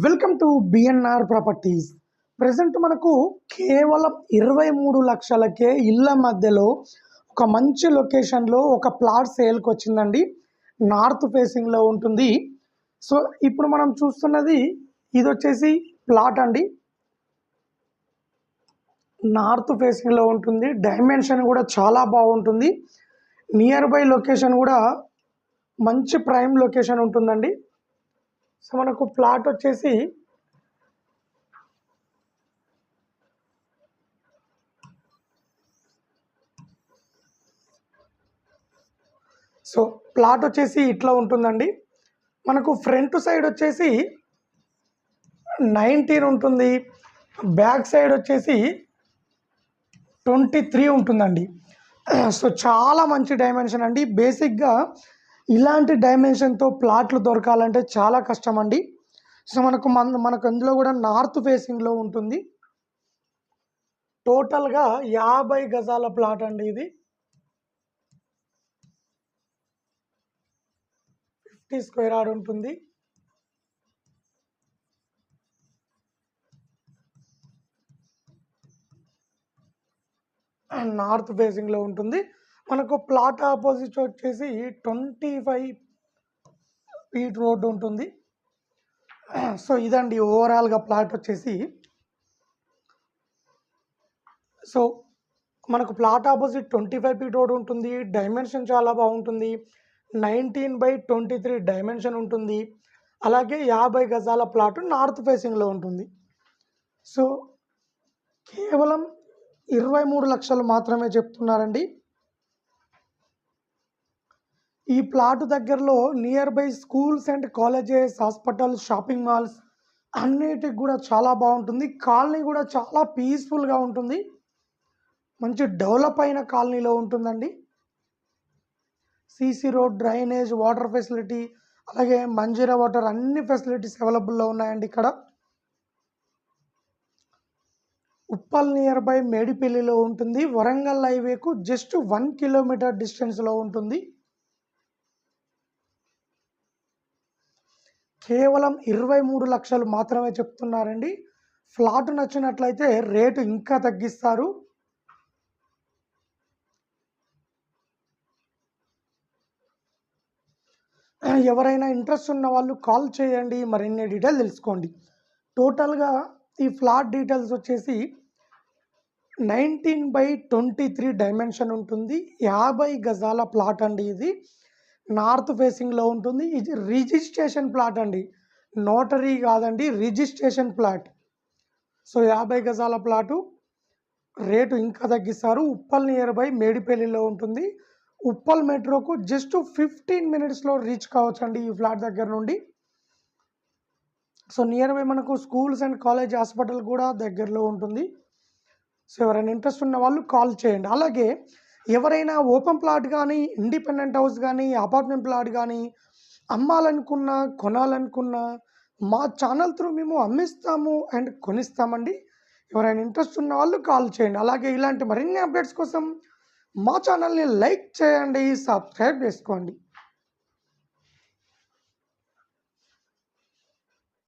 Welcome to BNR properties present మనకు కేవలం ఇరవై మూడు లక్షలకే ఇళ్ళ మధ్యలో ఒక మంచి లొకేషన్లో ఒక ప్లాట్ సేల్కి వచ్చిందండి. నార్త్ ఫేసింగ్లో ఉంటుంది. సో ఇప్పుడు మనం చూస్తున్నది ఇది వచ్చేసి ప్లాట్ అండి. నార్త్ ఫేసింగ్లో ఉంటుంది. డైమెన్షన్ కూడా చాలా బాగుంటుంది. నియర్ బై లొకేషన్ కూడా మంచి ప్రైమ్ లొకేషన్ ఉంటుందండి. సో మనకు ప్లాట్ వచ్చేసి సో ప్లాట్ వచ్చేసి ఇట్లా ఉంటుందండి. మనకు ఫ్రంట్ సైడ్ వచ్చేసి నైన్టీన్ ఉంటుంది. బ్యాక్ సైడ్ వచ్చేసి ట్వంటీ త్రీ ఉంటుందండి. సో చాలా మంచి డైమెన్షన్ అండి. బేసిక్గా ఇలాంటి డైమెన్షన్తో ప్లాట్లు దొరకాలంటే చాలా కష్టం అండి సో మనకు మన మనకు అందులో కూడా నార్త్ ఫేసింగ్లో ఉంటుంది. టోటల్గా యాభై గజాల ప్లాట్ అండి ఇది. ఫిఫ్టీ స్క్వేర్ యార్డ్ ఉంటుంది. నార్త్ ఫేసింగ్లో ఉంటుంది. మనకు ప్లాట్ ఆపోజిట్ వచ్చేసి ట్వంటీ ఫైవ్ ఫీట్ రోడ్ ఉంటుంది. సో ఇదండి ఓవరాల్గా ప్లాట్ వచ్చేసి. సో మనకు plot opposite twenty five feet road ఉంటుంది. డైమెన్షన్ చాలా బాగుంటుంది. Nineteen by twenty three dimension ఉంటుంది. అలాగే యాభై గజాల ప్లాట్ నార్త్ ఫేసింగ్లో ఉంటుంది. సో కేవలం ఇరవై మూడు లక్షలు మాత్రమే చెప్తున్నారండి. ఈ ప్లాట్ దగ్గరలో near by schools and colleges hospitals shopping malls అన్నిటికి కూడా చాలా బాగుంటుంది. కాలనీ కూడా చాలా పీస్ఫుల్గా ఉంటుంది. మంచి డెవలప్ అయిన కాలనీలో ఉంటుందండి. CC road drainage water facility అలాగే మంజీరా వాటర్ అన్ని ఫెసిలిటీస్ అవైలబుల్లో ఉన్నాయండి ఇక్కడ. ఉప్పల్ నియర్ బై మేడిపల్లిలో ఉంటుంది. వరంగల్ హైవేకు జస్ట్ వన్ కిలోమీటర్ డిస్టెన్స్లో ఉంటుంది. కేవలం ఇరవై మూడు లక్షలు మాత్రమే చెప్తున్నారండి. ఫ్లాట్ నచ్చినట్లయితే రేటు ఇంకా తగ్గిస్తారు. ఎవరైనా ఇంట్రెస్ట్ ఉన్న వాళ్ళు కాల్ చేయండి మరిన్ని డీటెయిల్ తెలుసుకోండి. టోటల్గా ఈ ఫ్లాట్ డీటెయిల్స్ వచ్చేసి nineteen by twenty three dimension ఉంటుంది. యాభై గజాల ప్లాట్ అండి ఇది. నార్త్ ఫేసింగ్లో ఉంటుంది. ఇది రిజిస్ట్రేషన్ ప్లాట్ అండి. నోటరీ కాదండి రిజిస్ట్రేషన్ ప్లాట్. సో యాభై గజాల ప్లాటు. రేటు ఇంకా తగ్గిస్తారు. ఉప్పల్ నియర్ బై మేడిపల్లిలో ఉంటుంది. ఉప్పల్ మెట్రోకు జస్ట్ ఫిఫ్టీన్ మినిట్స్లో రీచ్ కావచ్చండి ఈ ఫ్లాట్ దగ్గర నుండి. సో నియర్ బై మనకు స్కూల్స్ అండ్ కాలేజ్ హాస్పిటల్ కూడా దగ్గరలో ఉంటుంది. సో ఎవరైనా ఇంట్రెస్ట్ ఉన్న వాళ్ళు కాల్ చేయండి. అలాగే ఎవరైనా ఓపెన్ ప్లాట్ కానీ ఇండిపెండెంట్ హౌస్ కానీ అపార్ట్మెంట్ ప్లాట్ కానీ అమ్మాలనుకున్నా కొనాలనుకున్నా మా ఛానల్ త్రూ మేము అమ్మిస్తాము అండ్ కొనిస్తామండి. ఎవరైనా ఇంట్రెస్ట్ ఉన్న వాళ్ళు కాల్ చేయండి. అలాగే ఇలాంటి మరిన్ని అప్డేట్స్ కోసం మా ఛానల్ని లైక్ చేయండి సబ్స్క్రైబ్ చేసుకోండి.